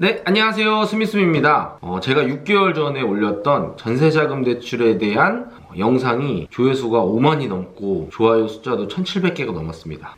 네, 안녕하세요. 스미스미입니다. 어, 제가 6개월 전에 올렸던 전세자금 대출에 대한 어, 영상이 조회수가 5만이 넘고 좋아요 숫자도 1700개가 넘었습니다.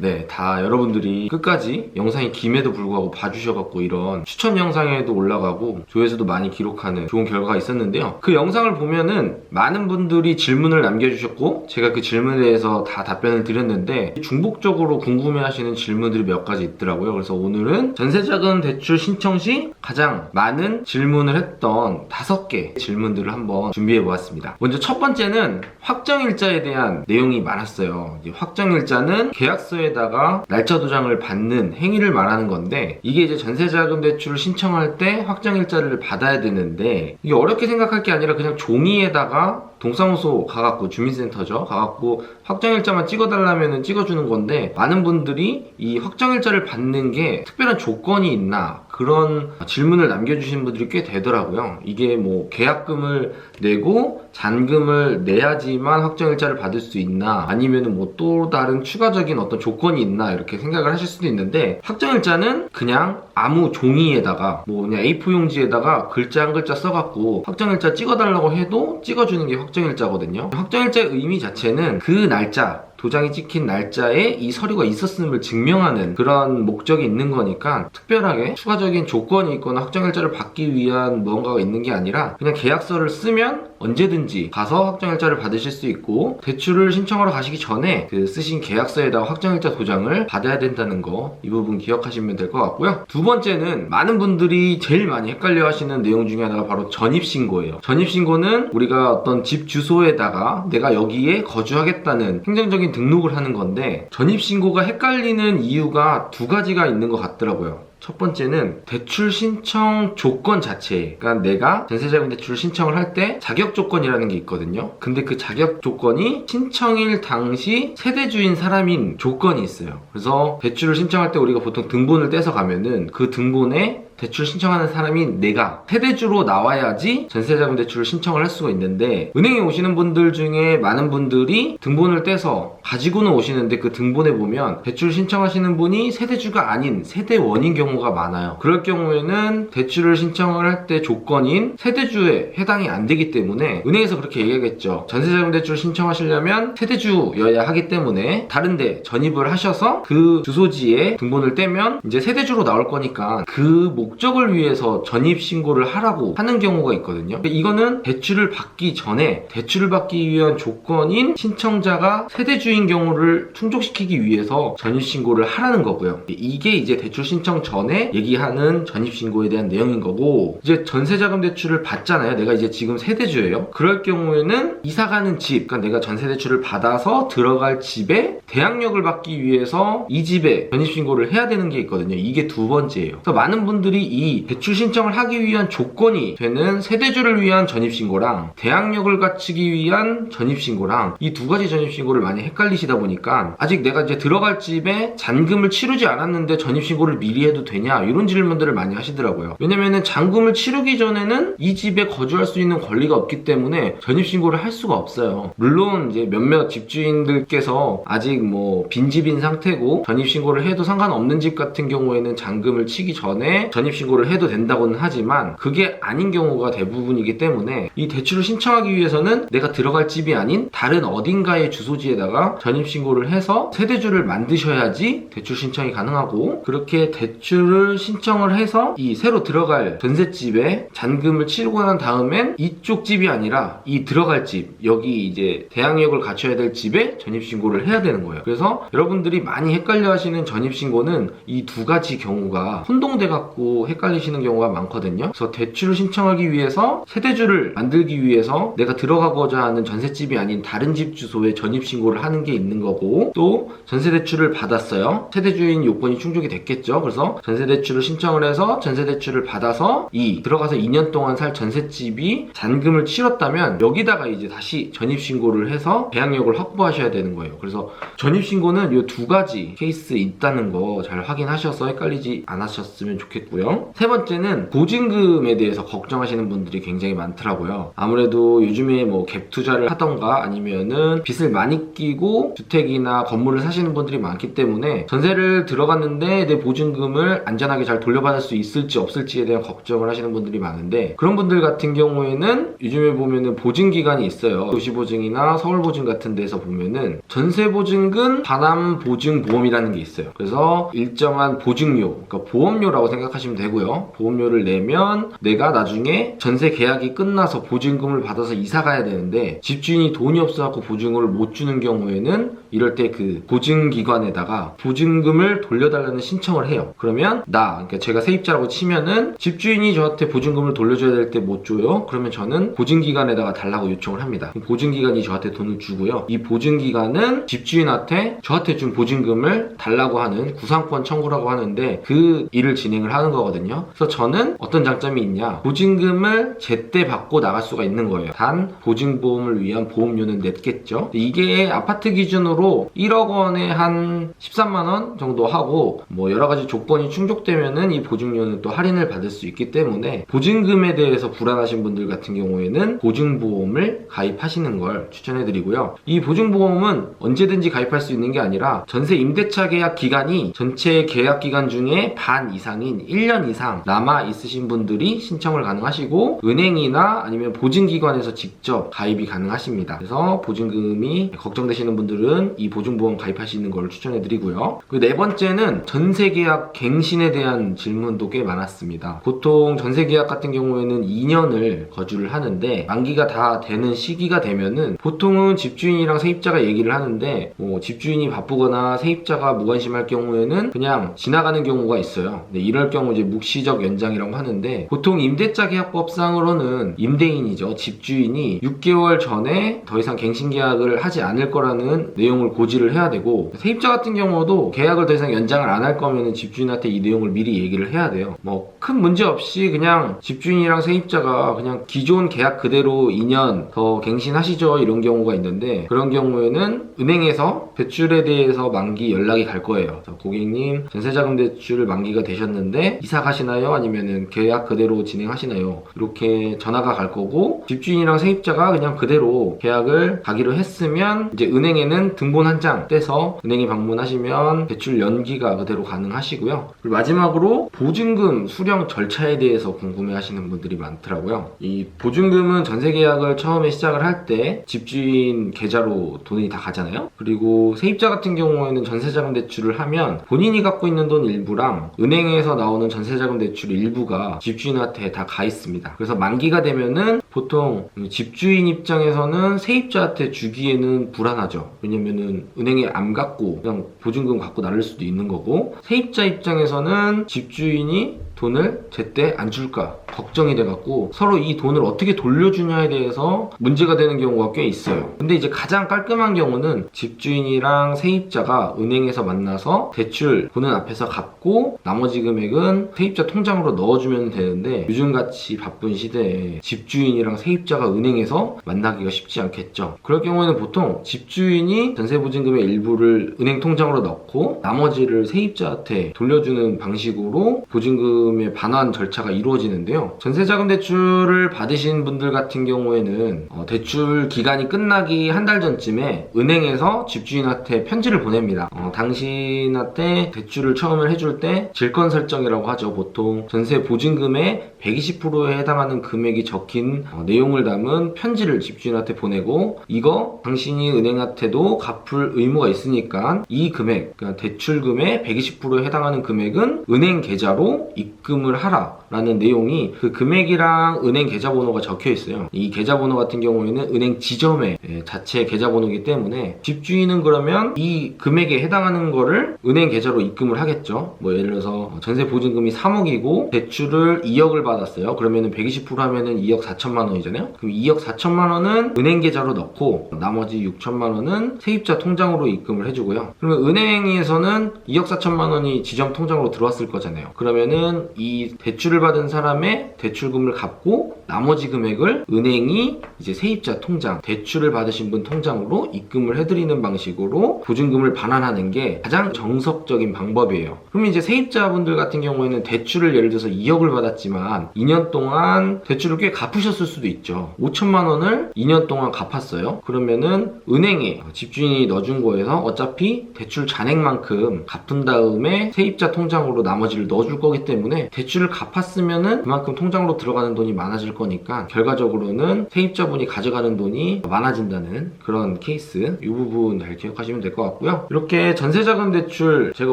네, 다 여러분들이 끝까지 영상이 김에도 불구하고 봐주셔갖고 이런 추천 영상에도 올라가고 조회수도 많이 기록하는 좋은 결과가 있었는데요. 그 영상을 보면은 많은 분들이 질문을 남겨주셨고 제가 그 질문에 대해서 다 답변을 드렸는데 중복적으로 궁금해하시는 질문들이 몇 가지 있더라고요. 그래서 오늘은 전세자금 대출 신청 시 가장 많은 질문을 했던 다섯 개 질문들을 한번 준비해 보았습니다. 먼저 첫 번째는 확정일자에 대한 내용이 많았어요. 확정일자는 계약서에 다가 날짜 도장을 받는 행위를 말하는 건데 이게 이제 전세자금 대출을 신청할 때 확정일자를 받아야 되는데 이게 어렵게 생각할 게 아니라 그냥 종이에다가 동사무소 가갖고 주민센터죠. 가갖고 확정일자만 찍어달라면 찍어주는 건데 많은 분들이 이 확정일자를 받는 게 특별한 조건이 있나 그런 질문을 남겨주신 분들이 꽤 되더라고요. 이게 뭐 계약금을 내고 잔금을 내야지만 확정일자를 받을 수 있나 아니면은 뭐또 다른 추가적인 어떤 조건이 있나 이렇게 생각을 하실 수도 있는데 확정일자는 그냥 아무 종이에다가 뭐 그냥 A4 용지에다가 글자 한 글자 써갖고 확정일자 찍어달라고 해도 찍어주는 게 확 정일자거든요. 확정일자의 의미 자체는 그 날짜 도장이 찍힌 날짜에 이 서류가 있었음을 증명하는 그런 목적이 있는 거니까 특별하게 추가적인 조건이 있거나 확정일자를 받기 위한 무언가가 있는 게 아니라 그냥 계약서를 쓰면 언제든지 가서 확정일자를 받으실 수 있고 대출을 신청하러 가시기 전에 그 쓰신 계약서에다가 확정일자 도장을 받아야 된다는 거 이 부분 기억하시면 될 것 같고요. 두 번째는 많은 분들이 제일 많이 헷갈려 하시는 내용 중에 하나가 바로 전입신고예요. 전입신고는 우리가 어떤 집 주소에다가 내가 여기에 거주하겠다는 행정적인 등록을 하는 건데 전입신고가 헷갈리는 이유가 두 가지가 있는 것 같더라고요. 첫 번째는 대출 신청 조건 자체. 그러니까 내가 전세자금 대출을 신청을 할 때 자격 조건이라는 게 있거든요. 근데 그 자격 조건이 신청일 당시 세대주인 사람인 조건이 있어요. 그래서 대출을 신청할 때 우리가 보통 등본을 떼서 가면은 그 등본에 대출 신청하는 사람이 내가 세대주로 나와야지 전세자금 대출을 신청을 할 수가 있는데 은행에 오시는 분들 중에 많은 분들이 등본을 떼서 가지고는 오시는데 그 등본에 보면 대출 신청하시는 분이 세대주가 아닌 세대원인 경우가 많아요. 그럴 경우에는 대출을 신청을 할 때 조건인 세대주에 해당이 안 되기 때문에 은행에서 그렇게 얘기하겠죠. 전세자금 대출 신청하시려면 세대주여야 하기 때문에 다른데 전입을 하셔서 그 주소지에 등본을 떼면 이제 세대주로 나올 거니까 그 목 적을 위해서 전입 신고를 하라고 하는 경우가 있거든요. 이거는 대출을 받기 전에 대출을 받기 위한 조건인 신청자가 세대주인 경우를 충족시키기 위해서 전입 신고를 하라는 거고요. 이게 이제 대출 신청 전에 얘기하는 전입 신고에 대한 내용인 거고 이제 전세자금 대출을 받잖아요. 내가 이제 지금 세대주예요. 그럴 경우에는 이사 가는 집, 그러니까 내가 전세 대출을 받아서 들어갈 집에 대항력을 받기 위해서 이 집에 전입 신고를 해야 되는 게 있거든요. 이게 두 번째예요. 그래서 많은 분들이 이 대출 신청을 하기 위한 조건이 되는 세대주를 위한 전입 신고랑 대항력을 갖추기 위한 전입 신고랑 이 두 가지 전입 신고를 많이 헷갈리시다 보니까 아직 내가 이제 들어갈 집에 잔금을 치르지 않았는데 전입 신고를 미리 해도 되냐 이런 질문들을 많이 하시더라고요. 왜냐면은 잔금을 치르기 전에는 이 집에 거주할 수 있는 권리가 없기 때문에 전입 신고를 할 수가 없어요. 물론 이제 몇몇 집주인들께서 아직 뭐 빈집인 상태고 전입 신고를 해도 상관없는 집 같은 경우에는 잔금을 치기 전에 전입 신고를 해도 된다고는 하지만 그게 아닌 경우가 대부분이기 때문에 이 대출을 신청하기 위해서는 내가 들어갈 집이 아닌 다른 어딘가의 주소지에다가 전입 신고를 해서 세대주를 만드셔야지 대출 신청이 가능하고 그렇게 대출을 신청을 해서 이 새로 들어갈 전셋집에 잔금을 치르고 난 다음엔 이쪽 집이 아니라 이 들어갈 집 여기 이제 대항력을 갖춰야 될 집에 전입 신고를 해야 되는 거예요. 그래서 여러분들이 많이 헷갈려 하시는 전입 신고는 이 두 가지 경우가 혼동돼 갖고 헷갈리시는 경우가 많거든요. 그래서 대출을 신청하기 위해서 세대주를 만들기 위해서 내가 들어가고자 하는 전셋집이 아닌 다른 집 주소에 전입 신고를 하는 게 있는 거고 또 전세 대출을 받았어요. 세대주인 요건이 충족이 됐겠죠. 그래서 전세 대출을 신청을 해서 전세 대출을 받아서 이 들어가서 2년 동안 살 전셋집이 잔금을 치렀다면 여기다가 이제 다시 전입 신고를 해서 배양력을 확보하셔야 되는 거예요. 그래서 전입 신고는 이 두 가지 케이스 있다는 거 잘 확인하셔서 헷갈리지 않으셨으면 좋겠고요. 있고요. 세 번째는 보증금에 대해서 걱정하시는 분들이 굉장히 많더라고요. 아무래도 요즘에 뭐 갭 투자를 하던가 아니면은 빚을 많이 끼고 주택이나 건물을 사시는 분들이 많기 때문에 전세를 들어갔는데 내 보증금을 안전하게 잘 돌려받을 수 있을지 없을지에 대한 걱정을 하시는 분들이 많은데 그런 분들 같은 경우에는 요즘에 보면은 보증 기간이 있어요. 도시보증이나 서울보증 같은 데서 보면은 전세보증금 반환 보증보험이라는 게 있어요. 그래서 일정한 보증료, 그러니까 보험료라고 생각하시면 되고요. 보험료를 내면 내가 나중에 전세 계약이 끝나서 보증금을 받아서 이사 가야 되는데 집주인이 돈이 없어갖고 보증금을 못 주는 경우에는 이럴 때 그 보증기관에다가 보증금을 돌려달라는 신청을 해요. 그러면 나, 그러니까 제가 세입자라고 치면은 집주인이 저한테 보증금을 돌려줘야 될 때 못 줘요. 그러면 저는 보증기관에다가 달라고 요청을 합니다. 보증기관이 저한테 돈을 주고요. 이 보증기관은 집주인한테 저한테 준 보증금을 달라고 하는 구상권 청구라고 하는데 그 일을 진행을 하는 거 거든요. 그래서 저는 어떤 장점이 있냐? 보증금을 제때 받고 나갈 수가 있는 거예요. 단 보증보험을 위한 보험료는 냈겠죠. 이게 아파트 기준으로 1억 원에 한 13만 원 정도 하고 뭐 여러 가지 조건이 충족되면은 이 보증료는 또 할인을 받을 수 있기 때문에 보증금에 대해서 불안하신 분들 같은 경우에는 보증보험을 가입하시는 걸 추천해드리고요. 이 보증보험은 언제든지 가입할 수 있는 게 아니라 전세 임대차 계약 기간이 전체 계약 기간 중에 반 이상인 1년 이상 남아 있으신 분들이 신청을 가능하시고 은행이나 아니면 보증기관에서 직접 가입이 가능하십니다. 그래서 보증금이 걱정되시는 분들은 이 보증보험 가입하시는 걸 추천해드리고요. 그 네 번째는 전세계약 갱신에 대한 질문도 꽤 많았습니다. 보통 전세계약 같은 경우에는 2년을 거주를 하는데 만기가 다 되는 시기가 되면은 보통은 집주인이랑 세입자가 얘기를 하는데 뭐 집주인이 바쁘거나 세입자가 무관심할 경우에는 그냥 지나가는 경우가 있어요. 이럴 경우 이제 묵시적 연장이라고 하는데 보통 임대차 계약법상으로는 임대인이죠. 집주인이 6개월 전에 더 이상 갱신 계약을 하지 않을 거라는 내용을 고지를 해야 되고 세입자 같은 경우도 계약을 더 이상 연장을 안 할 거면은 집주인한테 이 내용을 미리 얘기를 해야 돼요. 뭐 큰 문제 없이 그냥 집주인이랑 세입자가 그냥 기존 계약 그대로 2년 더 갱신하시죠 이런 경우가 있는데 그런 경우에는 은행에서 대출에 대해서 만기 연락이 갈 거예요. 고객님 전세자금 대출 만기가 되셨는데 이사 가시나요? 아니면은 계약 그대로 진행하시나요? 이렇게 전화가 갈 거고 집주인이랑 세입자가 그냥 그대로 계약을 가기로 했으면 이제 은행에는 등본 한 장 떼서 은행에 방문하시면 대출 연기가 그대로 가능하시고요. 그리고 마지막으로 보증금 수령 절차에 대해서 궁금해 하시는 분들이 많더라고요. 이 보증금은 전세 계약을 처음에 시작을 할 때 집주인 계좌로 돈이 다 가잖아요. 그리고 세입자 같은 경우에는 전세자금 대출을 하면 본인이 갖고 있는 돈 일부랑 은행에서 나오는 전세자금 대출 일부가 집주인한테 다 가 있습니다. 그래서 만기가 되면은 보통 집주인 입장에서는 세입자한테 주기에는 불안하죠. 왜냐면은 은행에 안 갖고 그냥 보증금 갖고 나를 수도 있는 거고 세입자 입장에서는 집주인이 돈을 제때 안 줄까 걱정이 돼갖고 서로 이 돈을 어떻게 돌려주냐에 대해서 문제가 되는 경우가 꽤 있어요. 근데 이제 가장 깔끔한 경우는 집주인이랑 세입자가 은행에서 만나서 대출 보는 앞에서 갚고 나머지 금액은 세입자 통장으로 넣어주면 되는데 요즘같이 바쁜 시대에 집주인이랑 세입자가 은행에서 만나기가 쉽지 않겠죠. 그럴 경우에는 보통 집주인이 전세보증금의 일부를 은행 통장으로 넣고 나머지를 세입자한테 돌려주는 방식으로 보증금 보증금의 반환 절차가 이루어지는데요. 전세자금 대출을 받으신 분들 같은 경우에는 어, 대출 기간이 끝나기 한 달 전쯤에 은행에서 집주인한테 편지를 보냅니다. 어, 당신한테 대출을 처음에 해줄 때 질권 설정이라고 하죠. 보통 전세 보증금의 120%에 해당하는 금액이 적힌 어, 내용을 담은 편지를 집주인한테 보내고 이거 당신이 은행한테도 갚을 의무가 있으니까 이 금액, 그러니까 대출금의 120%에 해당하는 금액은 은행 계좌로 입금 을 하라라는 내용이 그 금액이랑 은행 계좌번호가 적혀 있어요. 이 계좌번호 같은 경우에는 은행 지점의 예, 자체 계좌번호이기 때문에 집주인은 그러면 이 금액에 해당하는 거를 은행 계좌로 입금을 하겠죠. 뭐 예를 들어서 전세 보증금이 3억이고 대출을 2억을 받았어요. 그러면은 120% 하면은 2억 4천만 원이잖아요. 그럼 2억 4천만 원은 은행 계좌로 넣고 나머지 6천만 원은 세입자 통장으로 입금을 해주고요. 그러면 은행에서는 2억 4천만 원이 지점 통장으로 들어왔을 거잖아요. 그러면은 이 대출을 받은 사람의 대출금을 갚고 나머지 금액을 은행이 이제 세입자 통장, 대출을 받으신 분 통장으로 입금을 해드리는 방식으로 보증금을 반환하는 게 가장 정석적인 방법이에요. 그럼 이제 세입자분들 같은 경우에는 대출을 예를 들어서 2억을 받았지만 2년 동안 대출을 꽤 갚으셨을 수도 있죠. 5천만 원을 2년 동안 갚았어요. 그러면은 은행에 집주인이 넣어준 거에서 어차피 대출 잔액만큼 갚은 다음에 세입자 통장으로 나머지를 넣어줄 거기 때문에 대출을 갚았으면은 그만큼 통장으로 들어가는 돈이 많아질 거니까 결과적으로는 세입자분이 가져가는 돈이 많아진다는 그런 케이스 이 부분 잘 기억하시면 될 것 같고요. 이렇게 전세자금 대출 제가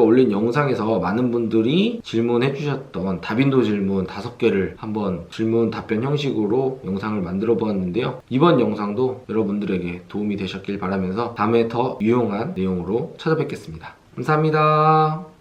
올린 영상에서 많은 분들이 질문해 주셨던 다빈도 질문 다섯 개를 한번 질문 답변 형식으로 영상을 만들어 보았는데요. 이번 영상도 여러분들에게 도움이 되셨길 바라면서 다음에 더 유용한 내용으로 찾아뵙겠습니다. 감사합니다.